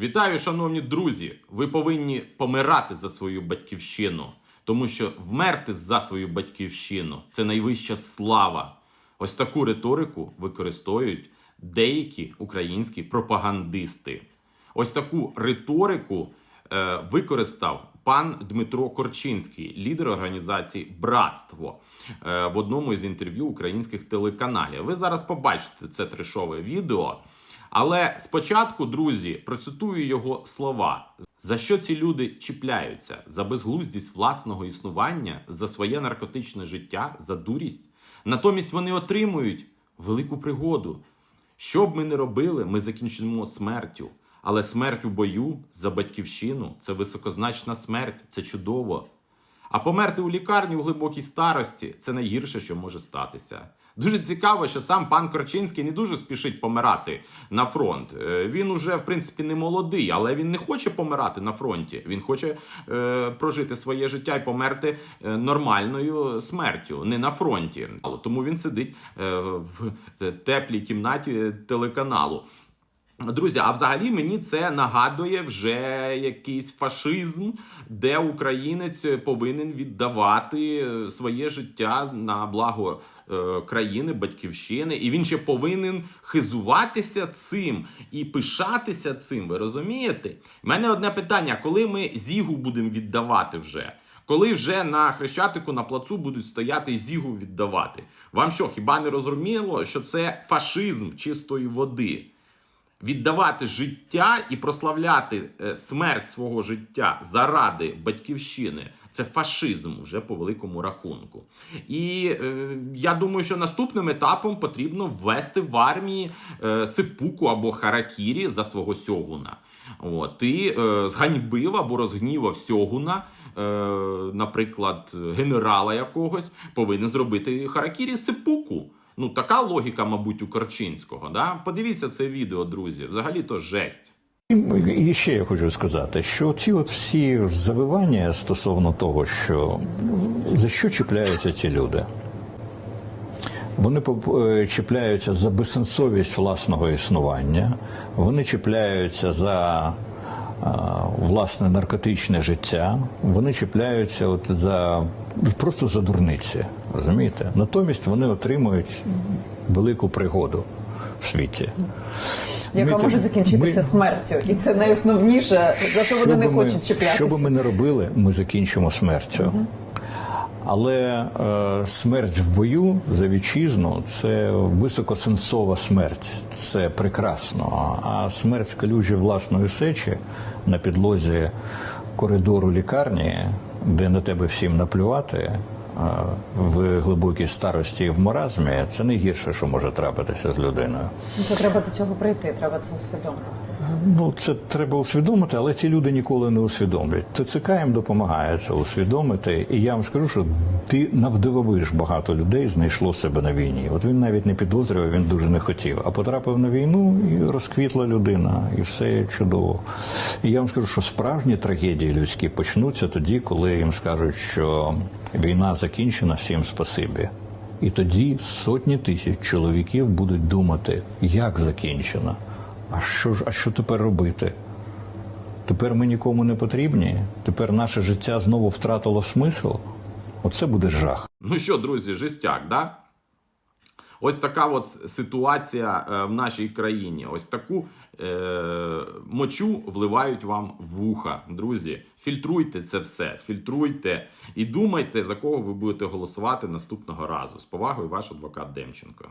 Вітаю, шановні друзі! Ви повинні помирати за свою батьківщину, тому що вмерти за свою батьківщину це найвища слава. Ось таку риторику використовують деякі українські пропагандисти. Ось таку риторику е, використав пан Дмитро Корчинський, лідер організації Братство, е, в одному із інтерв'ю українських телеканалів. Ви зараз побачите це трешове відео. Але спочатку, друзі, процитую його слова. За що ці люди чіпляються? За безглуздість власного існування, за своє наркотичне життя, за дурість. Натомість вони отримують велику пригоду. Що б ми не робили, ми закінчимо смертю. Але смерть у бою за батьківщину це високозначна смерть, це чудово. А померти у лікарні у глибокій старості це найгірше, що може статися. Дуже цікаво, що сам пан Корчинський не дуже спішить помирати на фронт. Е, Він уже, в принципі, не молодий, але він не хоче помирати на фронті. Він хоче е, прожити своє життя і померти е, нормальною смертю, не на фронті. Тому він сидить е, в теплій кімнаті телеканалу. Друзі, а взагалі мені це нагадує вже якийсь фашизм, де українець повинен віддавати е, своє життя на благо е, країни, батьківщини, і він ще повинен хизуватися цим і пишатися цим. Ви розумієте? У мене одне питання: коли ми зігу будемо віддавати вже? Коли вже на хрещатику на плацу будуть стояти зігу віддавати? Вам що, хіба не розуміло, що це фашизм чистої води? Віддавати життя і прославляти е, смерть свого життя заради батьківщини це фашизм вже по великому рахунку. І е, я думаю, що наступним етапом потрібно ввести в армії е, сипуку або харакірі за свого сьогуна. От, ти е, зганьбив або розгнівав сьогуна. е, Наприклад, генерала якогось повинен зробити харакірі сипуку. Ну, така логіка, мабуть, у Корчинського. Да? Подивіться це відео, друзі. Взагалі то жесть. І ще я хочу сказати, що ці от всі завивання стосовно того, що за що чіпляються ці люди. Вони е, чіпляються за безсенсовість власного існування, вони чіпляються за власне наркотичне життя, вони чіпляються от за просто за дурниці, розумієте? Натомість вони отримують велику пригоду в світі. яка Ми може закінчитися ми- смертю, і це найосновніше, за що вони не хочуть чіплятися. Що би ми не робили, ми закінчимо смертю. Але е, смерть в бою за вітчизну це високосенсова смерть, це прекрасно. А смерть в калюжі власної сечі на підлозі коридору лікарні, де на тебе всім наплювати. В глибокій старості і в маразмі це найгірше, що може трапитися з людиною. Ну, Це треба до цього прийти, треба це усвідомлювати. Ну, це треба усвідомити, але ці люди ніколи не усвідомлять. ТЦК їм допомагає це усвідомити. І я вам скажу, що ти навдивовиш багато людей знайшло себе на війні. От він навіть не підозрював, він дуже не хотів. А потрапив на війну і розквітла людина, і все чудово. І я вам скажу, що справжні трагедії людські почнуться тоді, коли їм скажуть, що війна закінчена, всім спасибі. І тоді сотні тисяч чоловіків будуть думати, як закінчена. А що ж, а що тепер робити? Тепер ми нікому не потрібні. Тепер наше життя знову втратило смисл. Оце буде жах. Ну що, друзі, жестяк, да? Ось така от ситуація е, в нашій країні. Ось таку е, мочу вливають вам в вуха. Друзі, фільтруйте це все, фільтруйте і думайте, за кого ви будете голосувати наступного разу. З повагою, ваш адвокат Демченко.